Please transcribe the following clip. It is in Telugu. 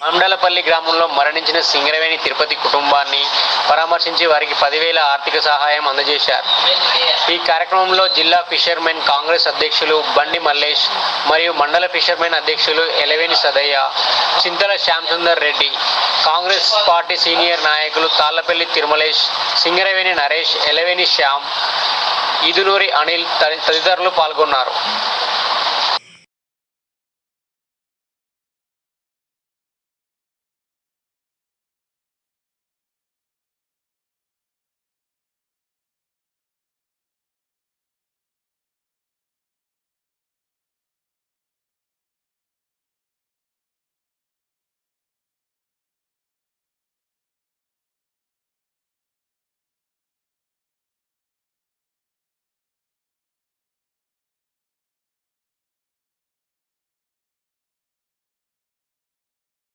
మండలపల్లి గ్రామంలో మరణించిన సింగరవేణి తిరుపతి కుటుంబాన్ని పరామర్శించి వారికి పదివేల ఆర్థిక సహాయం అందజేశారు. ఈ కార్యక్రమంలో జిల్లా ఫిషర్మెన్ కాంగ్రెస్ అధ్యక్షులు బండి మల్లేష్ మరియు మండల ఫిషర్మెన్ అధ్యక్షులు Elaveni Sadayya Chintala Shyamsundar Reddy Congress party senior నాయకులు తాళ్ళపల్లి తిరుమలేష్ సింగరవేణి నరేష్ ఎలవేని శ్యామ్ ఇదునూరి అనిల్ తదితరులు పాల్గొన్నారు.